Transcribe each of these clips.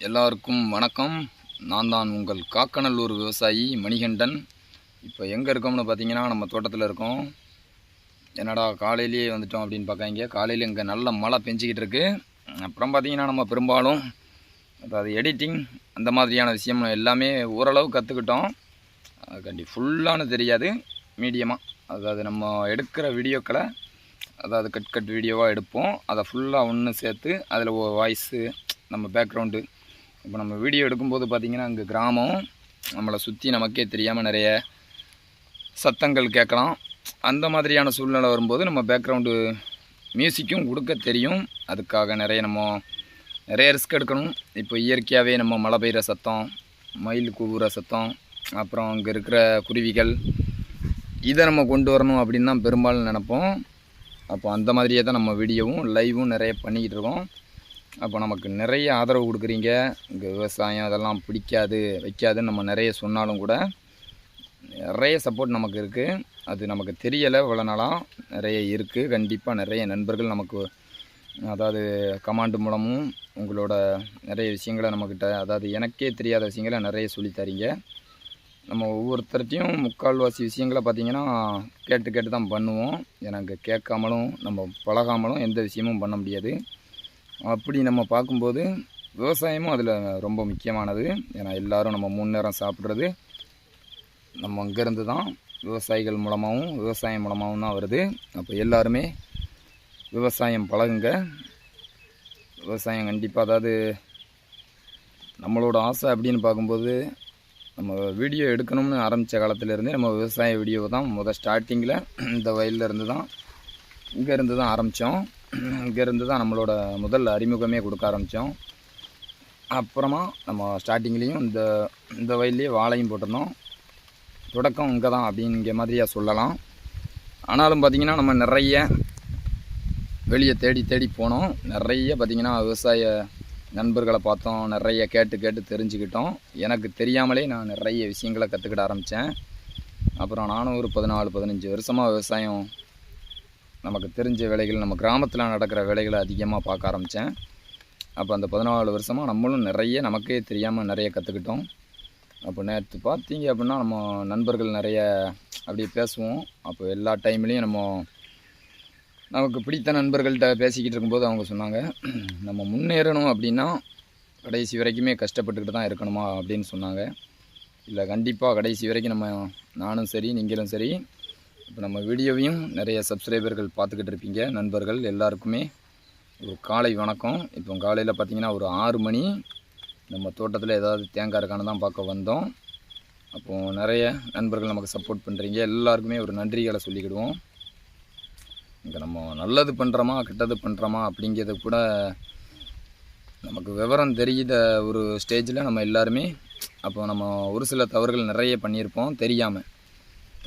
எல்லாருக்கும் வணக்கம். நான் தான் உங்கள் காக்கநல்லூர் விவசாயி மணிகண்டன். இப்போ எங்கே இருக்கோம்னு பார்த்தீங்கன்னா நம்ம தோட்டத்தில் இருக்கோம். என்னடா காலையிலேயே வந்துட்டோம் அப்படின்னு பார்க்காங்க காலையில் இங்கே நல்ல மழை பெஞ்சிக்கிட்டு இருக்குது அப்புறம் பார்த்தீங்கன்னா நம்ம பெரும்பாலும் அதாவது எடிட்டிங் அந்த மாதிரியான விஷயம் எல்லாமே ஓரளவு கற்றுக்கிட்டோம் கண்டி ஃபுல்லானு தெரியாது. மீடியமாக அதாவது நம்ம எடுக்கிற வீடியோக்களை அதாவது கட் கட் வீடியோவாக எடுப்போம். அதை ஃபுல்லாக ஒன்று சேர்த்து அதில் வாய்ஸு நம்ம பேக்ரவுண்டு இப்போ நம்ம வீடியோ எடுக்கும்போது பார்த்திங்கன்னா அங்கே கிராமம். நம்மளை சுற்றி நமக்கே தெரியாமல் நிறைய சத்தங்கள் கேட்கலாம். அந்த மாதிரியான சூழ்நிலை வரும்போது நம்ம பேக்ரவுண்டு மியூசிக்கும் கொடுக்க தெரியும். அதுக்காக நிறைய நம்ம நிறைய ரிஸ்க் எடுக்கணும். இப்போ இயற்கையாகவே நம்ம மழை பெய்கிற சத்தம் மயில் கூவுற சத்தம் அப்புறம் அங்கே இருக்கிற குருவிகள் இதை நம்ம கொண்டு வரணும் அப்படின்னு தான் பெரும்பாலும் நினப்போம். அப்போ அந்த மாதிரியே தான் நம்ம வீடியோவும் லைவும் நிறைய பண்ணிக்கிட்டு இருக்கோம். அப்போ நமக்கு நிறைய ஆதரவு கொடுக்குறீங்க. இங்கே விவசாயம் அதெல்லாம் பிடிக்காது வைக்காதுன்னு நம்ம நிறைய சொன்னாலும் கூட நிறைய சப்போர்ட் நமக்கு இருக்குது அது நமக்கு தெரியலை இவ்வளோ நாளாக நிறைய இருக்குது கண்டிப்பாக நிறைய நண்பர்கள் நமக்கு அதாவது கமாண்டு மூலமும் உங்களோட நிறைய விஷயங்களை நம்மக்கிட்ட அதாவது எனக்கே தெரியாத விஷயங்களை நிறைய சொல்லித்தரீங்க நம்ம ஒவ்வொருத்தர்ட்டையும் முக்கால்வாசி விஷயங்களை பார்த்திங்கன்னா கேட்டு கேட்டு தான் பண்ணுவோம். எனக்கு கேட்காமலும் நம்ம பழகாமலும் எந்த விஷயமும் பண்ண முடியாது. அப்படி நம்ம பார்க்கும்போது விவசாயமும் அதில் ரொம்ப முக்கியமானது. ஏன்னா எல்லோரும் நம்ம மூணு நேரம் சாப்பிட்றது நம்ம அங்கேருந்து தான் விவசாயிகள் மூலமாகவும் விவசாயம் மூலமாகவும் தான் வருது. அப்போ எல்லாருமே விவசாயம் பழகுங்க. விவசாயம் கண்டிப்பாக அதாவது நம்மளோட ஆசை அப்படின்னு பார்க்கும்போது நம்ம வீடியோ எடுக்கணும்னு ஆரம்பித்த காலத்துலேருந்தே நம்ம விவசாய வீடியோ தான் முதல் ஸ்டார்டிங்கில் இந்த வயலில் இருந்து தான் இங்கேருந்து தான் ஆரம்பித்தோம். இங்கேருந்து தான் நம்மளோட முதல் அறிமுகமே கொடுக்க ஆரம்பித்தோம் அப்புறமா நம்ம ஸ்டார்டிங்லேயும் இந்த இந்த வயல்லையே வாழையும் போட்டிருந்தோம். தொடக்கம் இங்கே தான் அப்படிங்கிற மாதிரியாக சொல்லலாம். ஆனாலும் பார்த்திங்கன்னா நம்ம நிறைய வெளியே தேடி தேடி போனோம். நிறைய பார்த்திங்கன்னா விவசாய நண்பர்களை பார்த்தோம். நிறைய கேட்டு கேட்டு தெரிஞ்சுக்கிட்டோம். எனக்கு தெரியாமலே நான் நிறைய விஷயங்களை கற்றுக்கிட ஆரம்பித்தேன் அப்புறம் நானும் ஒரு பதினாலு பதினஞ்சு வருஷமாக விவசாயம் நமக்கு தெரிஞ்ச வேலைகள் நம்ம கிராமத்தில் நடக்கிற வேலைகளை அதிகமாக பார்க்க ஆரம்பித்தேன் அப்போ அந்த பதினாலு வருஷமாக நம்மளும் நிறைய நமக்கே தெரியாமல் நிறைய கற்றுக்கிட்டோம் அப்போ நேற்று பார்த்தீங்க அப்படின்னா நம்ம நண்பர்கள் நிறைய அப்படியே பேசுவோம். அப்போ எல்லா டைம்லேயும் நம்ம நமக்கு பிடித்த நண்பர்கள்ட்ட பேசிக்கிட்டு இருக்கும்போது அவங்க சொன்னாங்க நம்ம முன்னேறணும் அப்படின்னா கடைசி வரைக்குமே கஷ்டப்பட்டுக்கிட்டு தான் இருக்கணுமா அப்படின்னு சொன்னாங்க. இல்லை கண்டிப்பாக கடைசி வரைக்கும் நம்ம நானும் சரி நீங்களும் சரி இப்போ நம்ம வீடியோவையும் நிறைய சப்ஸ்கிரைபர்கள் பார்த்துக்கிட்டு இருப்பீங்க. நண்பர்கள் எல்லாருக்குமே ஒரு காலை வணக்கம். இப்போ காலையில் பார்த்தீங்கன்னா ஒரு ஆறு மணி நம்ம தோட்டத்தில் ஏதாவது தேங்காய் இருக்கான்னு தான் பார்க்க வந்தோம். அப்போது நிறைய நண்பர்கள் நமக்கு சப்போர்ட் பண்ணுறீங்க எல்லாருக்குமே ஒரு நன்றிகளை சொல்லிக்கிடுவோம். இங்கே நம்ம நல்லது பண்ணுறோமா கெட்டது பண்ணுறோமா அப்படிங்கிறது கூட நமக்கு விவரம் தெரியுத ஒரு ஸ்டேஜில் நம்ம எல்லாருமே அப்போ நம்ம ஒரு சில தவறுகள் நிறைய பண்ணியிருப்போம் தெரியாமல்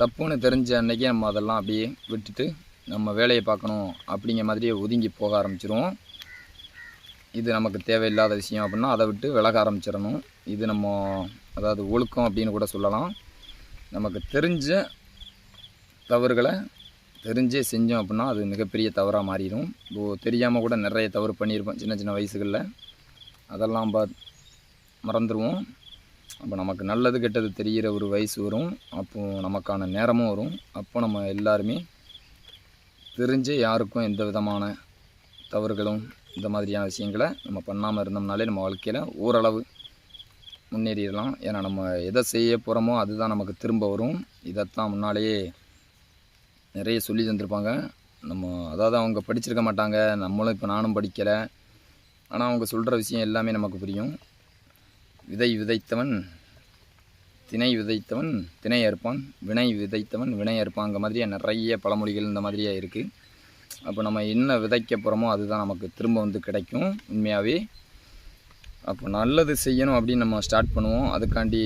தப்புன்னு தெரிஞ்ச அன்றைக்கே நம்ம அதெல்லாம் அப்படியே விட்டுட்டு நம்ம வேலையை பார்க்கணும் அப்படிங்கிற மாதிரியே ஒதுங்கி போக ஆரம்பிச்சிருவோம். இது நமக்கு தேவையில்லாத விஷயம் அப்படின்னா அதை விட்டு விலக ஆரம்பிச்சிடணும். இது நம்ம அதாவது ஒழுக்கம் அப்படின்னு கூட சொல்லலாம். நமக்கு தெரிஞ்ச தவறுகளை தெரிஞ்சே செஞ்சோம் அப்படின்னா அது மிகப்பெரிய தவறாக மாறிடும். இப்போது தெரியாமல் கூட நிறைய தவறு பண்ணியிருப்போம் சின்ன சின்ன வயசுகளில். அதெல்லாம் பா மறந்துடுவோம் அப்போ நமக்கு நல்லது கெட்டது தெரிகிற ஒரு வயசு வரும். அப்போது நமக்கான நேரமும் வரும். அப்போ நம்ம எல்லாருமே தெரிஞ்சு யாருக்கும் எந்த விதமான தவறுகளும் இந்த மாதிரியான விஷயங்களை நம்ம பண்ணாமல் இருந்தோம்னாலே நம்ம வாழ்க்கையில் ஓரளவு முன்னேறிடலாம். ஏன்னா நம்ம எதை செய்ய போகிறோமோ அதுதான் நமக்கு திரும்ப வரும். இதைத்தான் முன்னாலேயே நிறைய சொல்லி தந்திருப்பாங்க. நம்ம அதாவது அவங்க படிச்சிருக்க மாட்டாங்க. நம்மளும் இப்போ நானும் படிக்கலை. ஆனால் அவங்க சொல்கிற விஷயம் எல்லாமே நமக்கு புரியும். விதை விதைத்தவன் திணை விதைத்தவன் திணை அறுப்பான். வினை விதைத்தவன் வினை அறுப்பாங்க மாதிரியே நிறைய பழமொழிகள் இந்த மாதிரியே இருக்குது அப்போ நம்ம என்ன விதைக்க போகிறோமோ அதுதான் நமக்கு திரும்ப வந்து கிடைக்கும் உண்மையாகவே அப்போ நல்லது செய்யணும் அப்படின்னு நம்ம ஸ்டார்ட் பண்ணுவோம். அதுக்காண்டி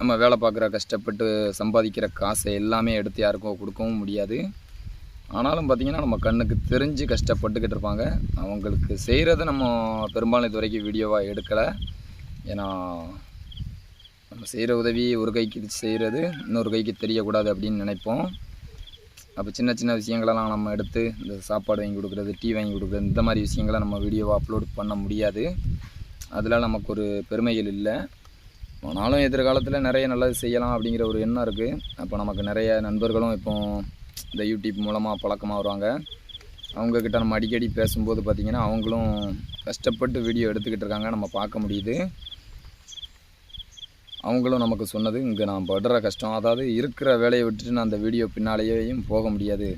நம்ம வேலை பார்க்குற கஷ்டப்பட்டு சம்பாதிக்கிற காசை எல்லாமே எடுத்து யாருக்கும் கொடுக்கவும் முடியாது. ஆனாலும் பார்த்திங்கன்னா நம்ம கண்ணுக்கு தெரிஞ்சு கஷ்டப்பட்டுக்கிட்டு இருப்பாங்க. அவங்களுக்கு செய்கிறத நம்ம பெரும்பாலும் இது வரைக்கும் வீடியோவாக எடுக்கலை. ஏன்னா நம்ம செய்கிற உதவி ஒரு கைக்கு செய்கிறது இன்னொரு கைக்கு தெரியக்கூடாது அப்படின்னு நினைப்போம். அப்போ சின்ன சின்ன விஷயங்களெல்லாம் நம்ம எடுத்து இந்த சாப்பாடு வாங்கி கொடுக்குறது டீ வாங்கி கொடுக்குறது இந்த மாதிரி விஷயங்களை நம்ம வீடியோவை அப்லோட் பண்ண முடியாது. அதில் நமக்கு ஒரு பெருமைகள் இல்லை. ஆனாலும் எதிர்காலத்தில் நிறைய நல்லது செய்யலாம் அப்படிங்கிற ஒரு எண்ணம் இருக்குது அப்போ நமக்கு நிறைய நண்பர்களும் இப்போ இந்த யூடியூப் மூலமாக பழக்கமாக வருவாங்க. அவங்கக்கிட்ட நம்ம அடிக்கடி பேசும்போது பார்த்திங்கன்னா அவங்களும் கஷ்டப்பட்டு வீடியோ எடுத்துக்கிட்டு இருக்காங்க. நம்ம பார்க்க முடியுது. அவங்களும் நமக்கு சொன்னது இங்கே நான் படுற கஷ்டம். அதாவது இருக்கிற வேலையை விட்டுட்டு நான் அந்த வீடியோ பின்னாலேயும் போக முடியாது.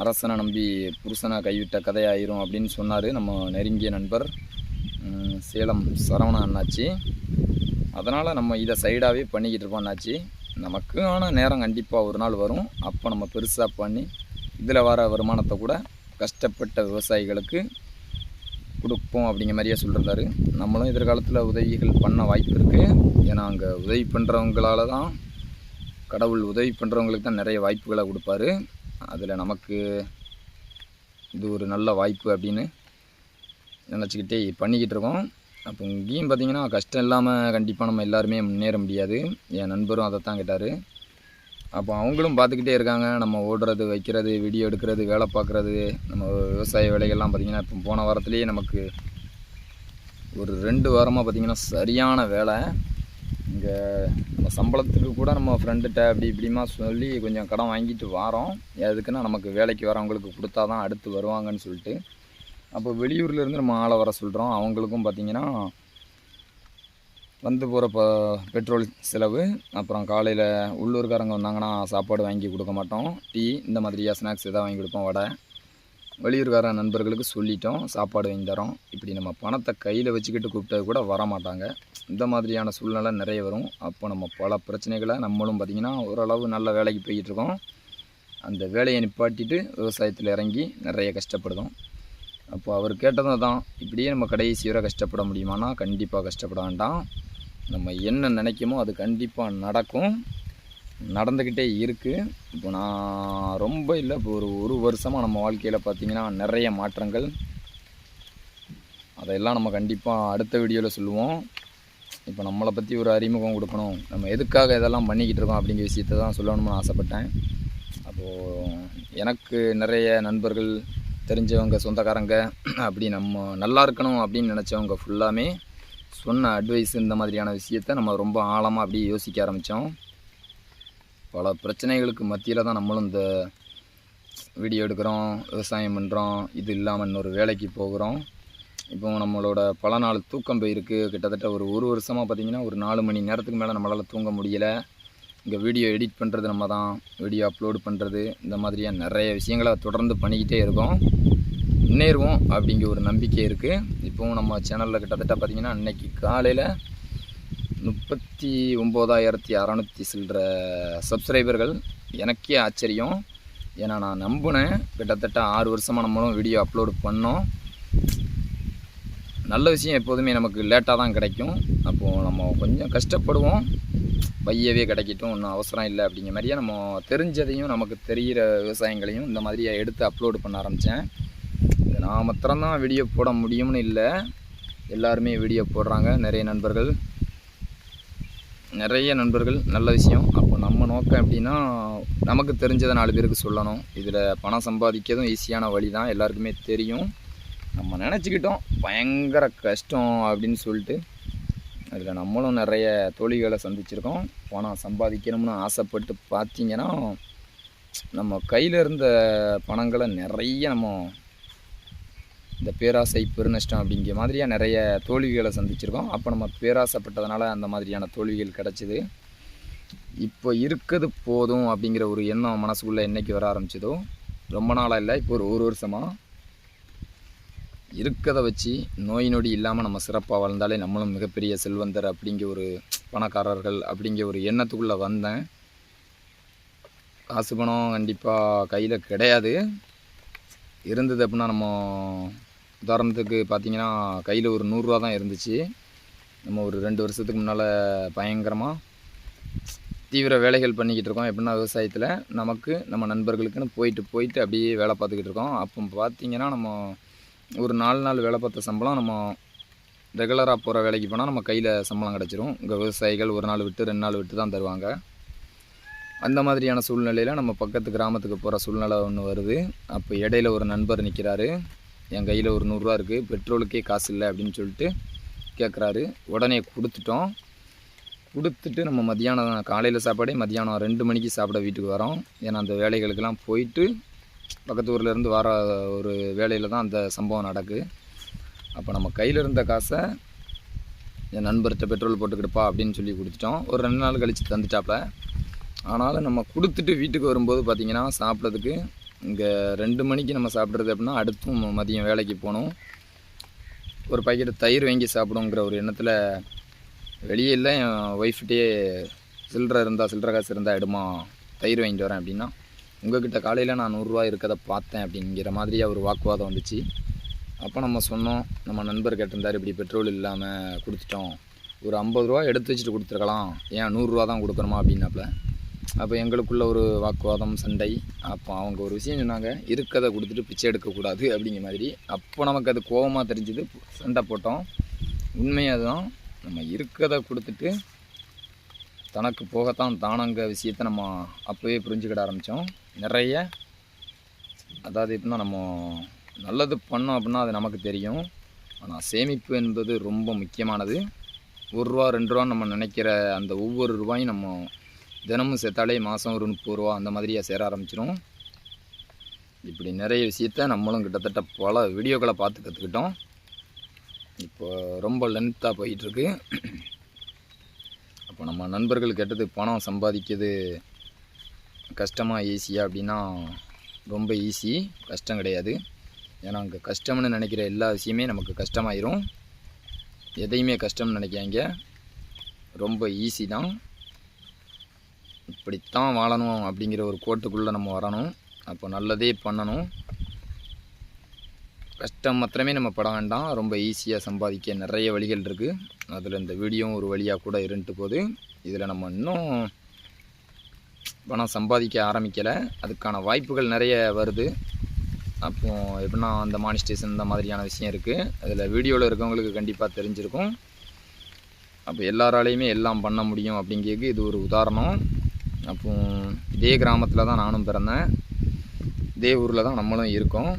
அரசனை நம்பி புருஷனை கைவிட்ட கதையாயிரும் அப்படின்னு சொன்னார் நம்ம நெருங்கிய நண்பர் சேலம் சரவண அண்ணாச்சி. அதனால் நம்ம இதை சைடாகவே பண்ணிக்கிட்டு இருப்போம் அண்ணாச்சி. நமக்கு ஆனால் நேரம் கண்டிப்பாக ஒரு நாள் வரும். அப்போ நம்ம பெருசாக பண்ணி இதில் வர வருமானத்தை கூட கஷ்டப்பட்ட விவசாயிகளுக்கு கொடுப்போம் அப்படிங்கிற மாதிரியே சொல்லியிருந்தாரு நம்மளும் எதிர்காலத்தில் உதவிகள் பண்ண வாய்ப்பு இருக்குது ஏன்னா அங்கே உதவி பண்ணுறவங்களால தான் கடவுள் உதவி பண்ணுறவங்களுக்கு தான் நிறைய வாய்ப்புகளை கொடுப்பாரு. அதில் நமக்கு இது ஒரு நல்ல வாய்ப்பு அப்படின்னு நினச்சிக்கிட்டே பண்ணிக்கிட்டு இருக்கோம். அப்போ இங்கேயும் பார்த்திங்கன்னா கஷ்டம் இல்லாமல் கண்டிப்பாக நம்ம எல்லாருமே முன்னேற முடியாது. என் நண்பரும் அதை தான் கேட்டார். அப்போ அவங்களும் பார்த்துக்கிட்டே இருக்காங்க. நம்ம ஓடுறது வைக்கிறது வீடியோ எடுக்கிறது வேலை பார்க்குறது நம்ம விவசாய வேலைகள்லாம் பார்த்திங்கன்னா இப்போ போன வாரத்துலேயே நமக்கு ஒரு ரெண்டு வாரமாக பார்த்திங்கன்னா சரியான வேலை. இங்கே நம்ம சம்பளத்துக்கு கூட நம்ம ஃப்ரெண்டுகிட்ட அப்படி இப்படிமா சொல்லி கொஞ்சம் கடன் வாங்கிட்டு வாரோம். எதுக்குன்னா நமக்கு வேலைக்கு வரவங்களுக்கு கொடுத்தா தான் அடுத்து வருவாங்கன்னு சொல்லிட்டு. அப்போ வெளியூர்லேருந்து நம்ம ஆளை வர சொல்கிறோம் அவங்களுக்கும் பார்த்திங்கன்னா வந்து போகிற ப பெட்ரோல் செலவு அப்புறம் காலையில் உள்ளூர்காரங்க வந்தாங்கன்னா சாப்பாடு வாங்கி கொடுக்க மாட்டோம். டீ இந்த மாதிரியா ஸ்நாக்ஸ் எதாவது வாங்கி கொடுப்போம் வடை. வெளியூர்கார நண்பர்களுக்கு சொல்லிட்டோம் சாப்பாடு வாங்கி தரோம். இப்படி நம்ம பணத்தை கையில் வச்சுக்கிட்டு கூப்பிட்டது கூட வர மாட்டாங்க இந்த மாதிரியான சூழ்நிலை நிறைய வரும். அப்போ நம்ம பல பிரச்சனைகளை நம்மளும் பார்த்திங்கன்னா ஓரளவு நல்ல வேலைக்கு போய்கிட்டு இருக்கோம் அந்த வேலையை நிப்பாட்டிட்டு விவசாயத்தில் இறங்கி நிறைய கஷ்டப்படுதோம் அப்போ அவர் கேட்டதும் தான் இப்படியே நம்ம கடைசி வரை கஷ்டப்பட முடியுமானா கண்டிப்பாக கஷ்டப்பட வேண்டாம். நம்ம என்ன நினைக்குமோ அது கண்டிப்பாக நடக்கும். நடந்துக்கிட்டே இருக்குது இப்போ நான் ரொம்ப இல்லை இப்போ ஒரு ஒரு வருஷமாக நம்ம வாழ்க்கையில் பார்த்திங்கன்னா நிறைய மாற்றங்கள். அதையெல்லாம் நம்ம கண்டிப்பாக அடுத்த வீடியோவில் சொல்லுவோம். இப்போ நம்மளை பற்றி ஒரு அறிமுகம் கொடுக்கணும். நம்ம எதுக்காக இதெல்லாம் பண்ணிக்கிட்டு இருக்கோம் அப்படிங்கிற விஷயத்தை தான் சொல்லணும்னு ஆசைப்பட்டேன். அப்போது எனக்கு நிறைய நண்பர்கள் தெரிஞ்சவங்க சொந்தக்காரங்க அப்படி நம்ம நல்லா இருக்கணும் அப்படின்னு நினச்சவங்க ஃபுல்லாமே சொன்ன அட்வைஸ் இந்த மாதிரியான விஷயத்த நம்ம ரொம்ப ஆழமாக அப்படியே யோசிக்க ஆரம்பித்தோம் பல பிரச்சனைகளுக்கு மத்தியில் தான் நம்மளும் இந்த வீடியோ எடுக்கிறோம் விவசாயம் பண்ணுறோம் இது இல்லாமல் இன்னொரு வேலைக்கு போகிறோம். இப்போ நம்மளோட பல நாள் தூக்கம் போயிருக்கு. கிட்டத்தட்ட ஒரு ஒரு வருஷமாக பார்த்திங்கன்னா ஒரு நாலு மணி நேரத்துக்கு மேலே நம்மளால் தூங்க முடியலை. இங்கே வீடியோ எடிட் பண்ணுறது நம்ம தான் வீடியோ அப்லோடு பண்ணுறது இந்த மாதிரியாக நிறைய விஷயங்களை தொடர்ந்து பண்ணிக்கிட்டே இருக்கோம். முன்னேறுவோம் அப்படிங்கிற ஒரு நம்பிக்கை இருக்குது இப்போவும் நம்ம சேனலில் கிட்டத்தட்ட பார்த்திங்கன்னா அன்னைக்கு காலையில் முப்பத்தி ஒம்போதாயிரத்தி அறநூற்றி சில்லற சப்ஸ்கிரைபர்கள் எனக்கே ஆச்சரியம். ஏன்னா நான் நம்பினேன். கிட்டத்தட்ட ஆறு வருஷமாக நம்மளும் வீடியோ அப்லோடு பண்ணோம். நல்ல விஷயம் எப்போதுமே நமக்கு லேட்டாக தான் கிடைக்கும். அப்போது நம்ம கொஞ்சம் கஷ்டப்படுவோம். பையவே கிடைக்கட்டும் ஒன்றும் அவசரம் இல்லை அப்படிங்கிற மாதிரியே நம்ம தெரிஞ்சதையும் நமக்கு தெரிகிற விவசாயங்களையும் இந்த மாதிரியே எடுத்து அப்லோடு பண்ண ஆரம்பித்தேன் நான் மாத்திரம்தான் வீடியோ போட முடியும்னு இல்லை. எல்லாருமே வீடியோ போடுறாங்க. நிறைய நண்பர்கள். நிறைய நண்பர்கள். நல்ல விஷயம். அப்போ நம்ம நோக்கம் எப்படின்னா நமக்கு தெரிஞ்சதை நாலு பேருக்கு சொல்லணும். இதில் பணம் சம்பாதிக்கிறதும் ஈஸியான வழி தான் எல்லாருக்குமே தெரியும். நம்ம நினச்சிக்கிட்டோம். பயங்கர கஷ்டம் அப்படின்னு சொல்லிட்டு அதில் நம்மளும் நிறைய தோழிகளை சந்திச்சிருக்கோம். பணம் சம்பாதிக்கணும்னு ஆசைப்பட்டு பார்த்தீங்கன்னா நம்ம கையில் இருந்த பணங்களை நிறைய நம்ம இந்த பேராசை பெருநஷ்டம் அப்படிங்கிற மாதிரியாக நிறைய தோல்விகளை சந்திச்சிருக்கோம். அப்போ நம்ம பேராசைப்பட்டதுனால அந்த மாதிரியான தோல்விகள் கிடச்சிது. இப்போ இருக்கிறது போதும் அப்படிங்கிற ஒரு எண்ணம் மனசுக்குள்ளே என்றைக்கு வர ஆரம்பிச்சதோ ரொம்ப நாளாக இல்லை இப்போ ஒரு ஒரு வருஷமாக இருக்கிறத வச்சு நோய் நொடி இல்லாமல் நம்ம சிறப்பாக வாழ்ந்தாலே நம்மளும் மிகப்பெரிய செல்வந்தர் அப்படிங்கிற ஒரு பணக்காரர்கள் அப்படிங்கிற ஒரு எண்ணத்துக்குள்ளே வந்தேன். காசு பணம் கண்டிப்பாக கையில் கிடையாது. இருந்தது அப்படின்னா நம்ம உதாரணத்துக்கு பார்த்தீங்கன்னா கையில் ஒரு நூறுரூவா தான் இருந்துச்சு. நம்ம ஒரு ரெண்டு வருஷத்துக்கு முன்னால் பயங்கரமாக தீவிர வேலைகள் பண்ணிக்கிட்டு இருக்கோம். எப்படின்னா விவசாயத்தில் நமக்கு நம்ம நண்பர்களுக்குன்னு போயிட்டு போயிட்டு அப்படியே வேலை பார்த்துக்கிட்டு இருக்கோம். அப்போ பார்த்திங்கன்னா நம்ம ஒரு நாலு நாள் வேலை பார்த்த சம்பளம் நம்ம ரெகுலராக போகிற வேலைக்கு போனால் நம்ம கையில் சம்பளம் கிடச்சிரும். இங்கே விவசாயிகள் ஒரு நாள் விட்டு ரெண்டு நாள் விட்டு தான் தருவாங்க. அந்த மாதிரியான சூழ்நிலையில் நம்ம பக்கத்து கிராமத்துக்கு போகிற சூழ்நிலை ஒன்று வருது. அப்போ இடையில ஒரு நண்பர் நிற்கிறாரு என் கையில் ஒரு நூறுரூவா இருக்குது பெட்ரோலுக்கே காசு இல்லை அப்படின்னு சொல்லிட்டு கேட்குறாரு உடனே கொடுத்துட்டோம். கொடுத்துட்டு நம்ம மதியானம் காலையில் சாப்பாடே மதியானம் ரெண்டு மணிக்கு சாப்பிட வீட்டுக்கு வரோம். ஏன்னா அந்த வேலைகளுக்கெல்லாம் போயிட்டு பக்கத்து ஊர்லேருந்து வர ஒரு வேலையில் தான் அந்த சம்பவம் நடக்குது அப்போ நம்ம கையில் இருந்த காசை என் நண்பர்கிட்ட பெட்ரோல் போட்டுக்கிடுப்பா அப்படின்னு சொல்லி கொடுத்துட்டோம். ஒரு ரெண்டு நாள் கழித்து தந்துட்டாப்ல. ஆனாலும் நம்ம கொடுத்துட்டு வீட்டுக்கு வரும்போது பார்த்திங்கன்னா சாப்பிட்றதுக்கு இங்கே ரெண்டு மணிக்கு நம்ம சாப்பிட்றது அப்படின்னா அடுத்தும் மதியம் வேலைக்கு போகணும். ஒரு பாக்கெட் தயிர் வாங்கி சாப்பிடுங்கிற ஒரு எண்ணத்தில் வெளியே இல்லை என் ஒய்ஃப்கிட்டே சில்லறை இருந்தால் சில்லற காசு இருந்தால் எடுமா தயிர் வாங்கிட்டு வரேன் அப்படின்னா உங்கள்கிட்ட காலையில் நான் நூறுரூவா இருக்கதை பார்த்தேன் அப்படிங்கிற மாதிரியாக ஒரு வாக்குவாதம் வந்துச்சு. அப்போ நம்ம சொன்னோம் நம்ம நண்பர் கேட்டிருந்தார் இப்படி பெட்ரோல் இல்லாமல் கொடுத்துட்டோம். ஒரு ஐம்பது ரூபா எடுத்து வச்சுட்டு கொடுத்துருக்கலாம். ஏன் நூறுரூவா தான் கொடுக்கணுமா அப்படின்னாப்புல. அப்போ எங்களுக்குள்ள ஒரு வாக்குவாதம் சண்டை. அப்போ அவங்க ஒரு விஷயம் சொன்னாங்க இருக்கதை கொடுத்துட்டு பிச்சை எடுக்கக்கூடாது அப்படிங்கிற மாதிரி. அப்போ நமக்கு அது கோபமாக தெரிஞ்சுது சண்டை போட்டோம். உண்மையாக தான் நம்ம இருக்கதை கொடுத்துட்டு தனக்கு போகத்தான் தானங்க விஷயத்தை நம்ம அப்போவே புரிஞ்சுக்கிட ஆரம்பித்தோம் நிறைய அதாவது எப்படின்னா நம்ம நல்லது பண்ணோம் அப்படின்னா அது நமக்கு தெரியும். ஆனால் சேமிப்பு என்பது ரொம்ப முக்கியமானது. ஒரு ரூபா ரெண்டு ரூபா நம்ம நினைக்கிற அந்த ஒவ்வொரு ரூபாயும் நம்ம தினமும் சேர்த்தாலே மாதம் ஒரு முப்பது ரூபா அந்த மாதிரியாக சேர ஆரம்பிச்சிடும் இப்படி நிறைய விஷயத்த நம்மளும் கிட்டத்தட்ட பல வீடியோக்களை பார்த்து கற்றுக்கிட்டோம் இப்போ ரொம்ப லென்த்தாக போயிட்டுருக்கு. அப்போ நம்ம நண்பர்கள் கேட்டது பணம் சம்பாதிக்கிறது கஷ்டமாக ஈஸியாக அப்படின்னா ரொம்ப ஈஸி கஷ்டம் கிடையாது. ஏன்னா அங்கே கஷ்டம்னு நினைக்கிற எல்லா விஷயமே நமக்கு கஷ்டமாயிரும். எதையுமே கஷ்டம்னு நினைக்காங்க ரொம்ப ஈஸி தான். இப்படித்தான் வாழணும் அப்படிங்கிற ஒரு கோட்டுக்குள்ளே நம்ம வரணும். அப்போ நல்லதே பண்ணணும். கஷ்டம் மாத்திரமே நம்ம பட வேண்டாம். ரொம்ப ஈஸியாக சம்பாதிக்க நிறைய வழிகள் இருக்குது அதில் இந்த வீடியோவும் ஒரு வழியாக கூட இருந்துட்டு போகுது. இதில் நம்ம இன்னும் பணம் சம்பாதிக்க ஆரம்பிக்கலை. அதுக்கான வாய்ப்புகள் நிறைய வருது. அப்போ எப்படின்னா அந்த மானிஸ்டேஷன் இந்த மாதிரியான விஷயம் இருக்குது அதில் வீடியோவில் இருக்கவங்களுக்கு கண்டிப்பாக தெரிஞ்சிருக்கும். அப்போ எல்லாராலையுமே எல்லாம் பண்ண முடியும் அப்படிங்கிறது இது ஒரு உதாரணம். அப்போ இதே கிராமத்தில் தான் நானும் பிறந்தேன். இதே ஊரில் தான் நம்மளும் இருக்கோம்.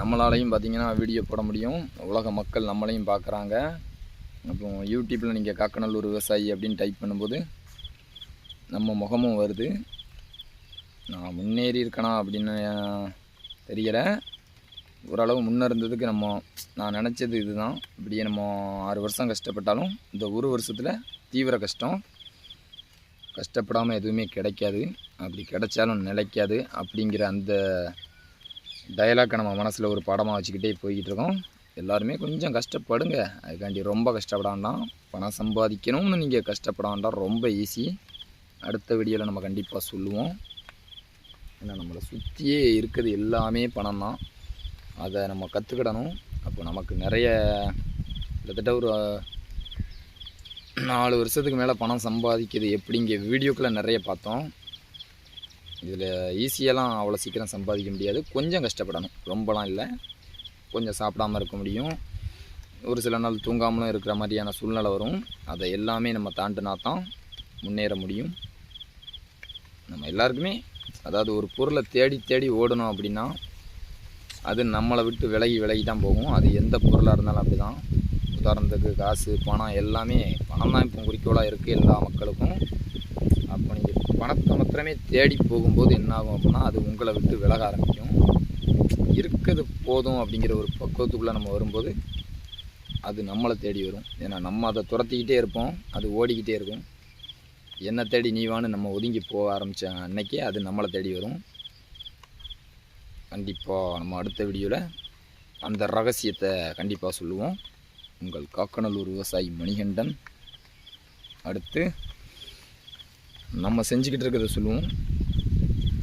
நம்மளாலையும் பார்த்திங்கன்னா வீடியோ போட முடியும். உலக மக்கள் நம்மளையும் பார்க்குறாங்க அப்போ யூடியூப்பில் நீங்கள் காக்கநல்லூர் விவசாயி அப்படின்னு டைப் பண்ணும்போது நம்ம முகமும் வருது. நான் முன்னேறி இருக்கனா அப்படின்னு தெரியலை. ஓரளவு முன்னே இருந்ததுக்கு நம்ம நான் நினச்சது இதுதான். இப்படியே நம்ம ஆறு வருஷம் கஷ்டப்பட்டாலும் இந்த ஒரு வருஷத்தில் தீவிர கஷ்டம். கஷ்டப்படாமல் எதுவுமே கிடைக்காது. அப்படி கிடைச்சாலும் நிலைக்காது அப்படிங்கிற அந்த டயலாக்கை நம்ம மனசில் ஒரு படமாக வச்சுக்கிட்டே போய்கிட்டு இருக்கோம். எல்லாருமே கொஞ்சம் கஷ்டப்படுங்க. அதுக்காண்டி ரொம்ப கஷ்டப்பட வேண்டாம். பணம் சம்பாதிக்கணும்னு நீங்கள் கஷ்டப்பட வேண்டாம். ரொம்ப ஈஸி அடுத்த வீடியோவில் நம்ம கண்டிப்பாக சொல்லுவோம். ஏன்னா நம்மளை சுற்றியே இருக்கிறது எல்லாமே பணம் தான். அதை நம்ம கற்றுக்கிடணும் அப்போ நமக்கு நிறைய கிட்டத்தட்ட ஒரு நாலு வருஷத்துக்கு மேலே பணம் சம்பாதிக்கிறது எப்படிங்க? வீடியோக்களை நிறைய பார்த்தோம். இதில் ஈஸியெல்லாம் அவ்வளோ சீக்கிரம் சம்பாதிக்க முடியாது. கொஞ்சம் கஷ்டப்படணும். ரொம்பலாம் இல்லை. கொஞ்சம் சாப்பிடாம இருக்க முடியும். ஒரு சில நாள் தூங்காமலும் இருக்கிற மாதிரியான சூழ்நிலை வரும். அதை எல்லாமே நம்ம தாண்டினா தான் முன்னேற முடியும். நம்ம எல்லாருக்குமே அதாவது ஒரு பொருளை தேடி தேடி ஓடணும் அப்படின்னா அது நம்மளை விட்டு விலகி விலகி தான் போகும். அது எந்த பொருளாக இருந்தாலும் அப்படி தான் உதாரணத்துக்கு காசு பணம் எல்லாமே பணம் தான் இப்போ குறிக்கோளாக இருக்குது எல்லா மக்களுக்கும். அப்போ நீங்கள் பணத்தை மாத்திரமே தேடி போகும்போது என்ன ஆகும் அப்படின்னா அது உங்களை விட்டு விலக ஆரம்பிக்கும். இருக்கிறது போதும் அப்படிங்கிற ஒரு பக்குவத்துக்குள்ளே நம்ம வரும்போது அது நம்மளை தேடி வரும். ஏன்னா நம்ம அதை துரத்திக்கிட்டே இருப்போம் அது ஓடிக்கிட்டே இருக்கும். என்னை தேடி நீ வான்னு நம்ம ஒதுங்கி போக ஆரம்பித்த அன்னைக்கே அது நம்மளை தேடி வரும். கண்டிப்பாக நம்ம அடுத்த வீடியோவில் அந்த ரகசியத்தை கண்டிப்பாக சொல்லுவோம். உங்கள் காக்கநல்லூர் விவசாயி மணிகண்டன். அடுத்து நம்ம செஞ்சுக்கிட்டு இருக்கிறத சொல்லுவோம்.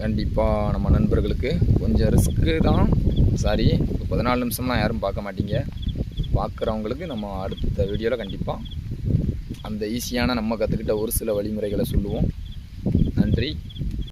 கண்டிப்பாக நம்ம நண்பர்களுக்கு கொஞ்சம் ரிஸ்க்கு தான். சாரி பதினாலு நிமிஷம்லாம் யாரும் பார்க்க மாட்டீங்க. பார்க்குறவங்களுக்கு நம்ம அடுத்த வீடியோவில் கண்டிப்பாக அந்த ஈஸியான நம்ம கற்றுக்கிட்ட ஒரு சில வழிமுறைகளை சொல்லுவோம். நன்றி.